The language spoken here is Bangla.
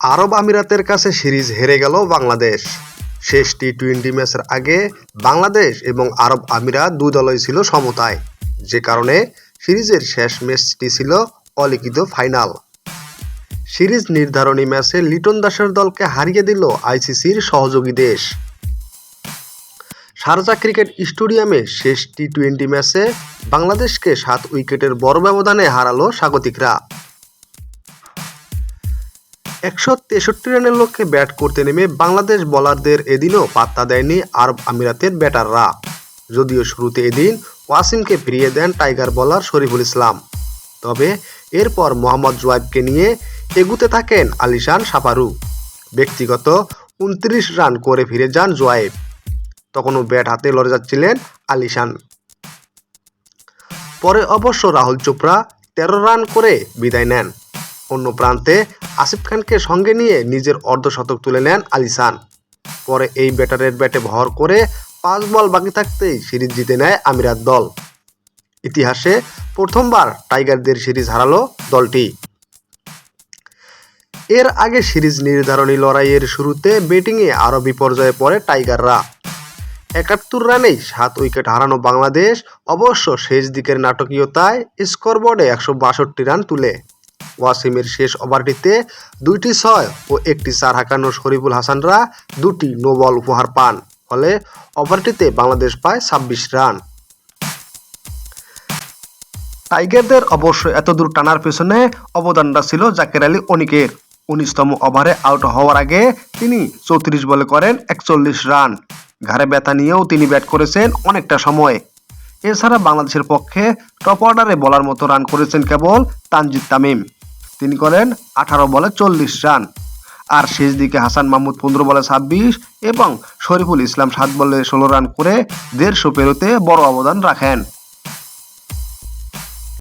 আরব আমিরাতের কাছে সিরিজ হেরে গেল বাংলাদেশ। শেষ টি টোয়েন্টি ম্যাচের আগে বাংলাদেশ এবং আরব আমিরাত দুই দলই ছিল সমতায়। যে কারণে সিরিজের শেষ ম্যাচটি ছিল অলিখিত ফাইনাল। সিরিজ নির্ধারণী ম্যাচে লিটন দাসের দলকে হারিয়ে দিল আইসিসির সহযোগী দেশ। শারজা ক্রিকেট স্টেডিয়ামে শেষ টি টোয়েন্টি ম্যাচে বাংলাদেশকে সাত উইকেটের বড় ব্যবধানে হারালো স্বাগতিকরা। একশো তেষট্টি রানের লক্ষ্যে ব্যাট করতে নেমে বাংলাদেশ বোলারদের এদিনও পাত্তা দেয়নি আরব আমিরাতের ব্যাটাররা। যদিও শুরুতে এদিন ওয়াসিমকে ফিরিয়ে দেন টাইগার বলার শরীফুল ইসলাম। তবে এরপর মোহাম্মদ জোয়াইবকে নিয়ে এগুতে থাকেন আলিশান সাপারু। ব্যক্তিগত উনত্রিশ রান করে ফিরে যান জোয়াইব। তখনও ব্যাট হাতে লড়ে যাচ্ছিলেন আলিশান। পরে অবশ্য রাহুল চোপড়া তেরো রান করে বিদায় নেন। অন্য প্রান্তে আসিফ খানকে সঙ্গে নিয়ে নিজের অর্ধশতক তুলে নেন আলিসান পরে এই ব্যাটারের ব্যাটে ভর করে পাঁচ বল বাকি থাকতেই সিরিজ জিতে নেয় আমিরাত দল। ইতিহাসে প্রথমবার টাইগারদের সিরিজ হারালো দলটি। এর আগে সিরিজ নির্ধারণী লড়াইয়ের শুরুতে ব্যাটিংয়ে আরও বিপর্যয়ে পড়ে টাইগাররা। একাত্তর রানেই সাত উইকেট হারানো বাংলাদেশ অবশ্য শেষ দিকের নাটকীয়তায় স্কোরবোর্ডে একশো বাষট্টি রান তুলে। ওয়াসিমের শেষ ওভারটিতে দুইটি ছয় ও একটি চার হাঁকানো শরীফুল হাসানরা দুটি নো বল উপহার পান। ফলে ওভারটিতে বাংলাদেশ পায় ছাব্বিশ রান। টাইগারদের অবশ্য এতদূর টানার পেছনে অবদানটা ছিল জাকের আলী অনিকের। উনিশতম ওভারে আউট হওয়ার আগে তিনি চৌত্রিশ বলে করেন একচল্লিশ রান। ঘাড়ে ব্যথা নিয়েও তিনি ব্যাট করেছেন অনেকটা সময়। এছাড়া বাংলাদেশের পক্ষে টপ অর্ডারে বলার মতো রান করেছেন কেবল তানজিদ তামিম। তিনি করেন আঠারো বলে চল্লিশ রান। আর শেষ দিকে হাসান মাহমুদ পনেরো বলে ছাব্বিশ এবং শরীফুল ইসলাম সাত বলে ষোলো রান করে দেড়শো পেরোতে বড় অবদান রাখেন।